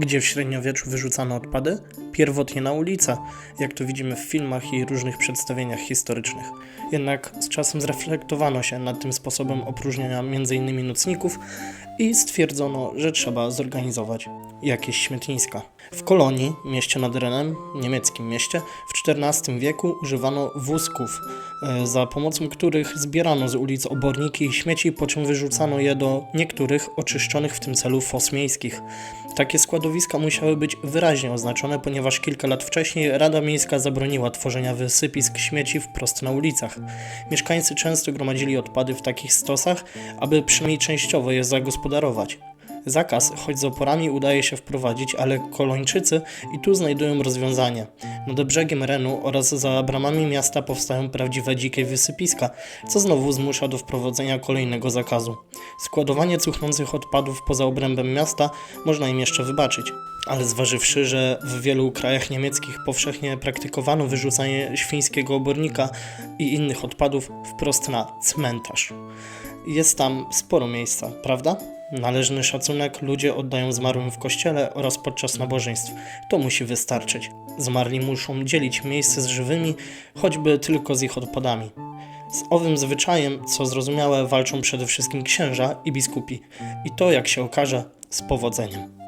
Gdzie w średniowieczu wyrzucano odpady? Pierwotnie na ulicę, jak to widzimy w filmach i różnych przedstawieniach historycznych. Jednak z czasem zreflektowano się nad tym sposobem opróżniania m.in. nocników i stwierdzono, że trzeba zorganizować jakieś śmietniska. W Kolonii, mieście nad Renem, niemieckim mieście, w XIV wieku używano wózków, e, za pomocą których zbierano z ulic oborniki i śmieci, po czym wyrzucano je do niektórych oczyszczonych w tym celu fos miejskich. Takie składowiska musiały być wyraźnie oznaczone, ponieważ kilka lat wcześniej Rada Miejska zabroniła tworzenia wysypisk śmieci wprost na ulicach. Mieszkańcy często gromadzili odpady w takich stosach, aby przynajmniej częściowo je zagospodarować. Zakaz, choć z oporami udaje się wprowadzić, ale kolończycy i tu znajdują rozwiązanie. Nad brzegiem Renu oraz za bramami miasta powstają prawdziwe dzikie wysypiska, co znowu zmusza do wprowadzenia kolejnego zakazu. Składowanie cuchnących odpadów poza obrębem miasta można im jeszcze wybaczyć. Ale zważywszy, że w wielu krajach niemieckich powszechnie praktykowano wyrzucanie świńskiego obornika i innych odpadów wprost na cmentarz. Jest tam sporo miejsca, prawda? Należny szacunek ludzie oddają zmarłym w kościele oraz podczas nabożeństw. To musi wystarczyć. Zmarli muszą dzielić miejsce z żywymi, choćby tylko z ich odpadami. Z owym zwyczajem, co zrozumiałe, walczą przede wszystkim księża i biskupi. I to, jak się okaże, z powodzeniem.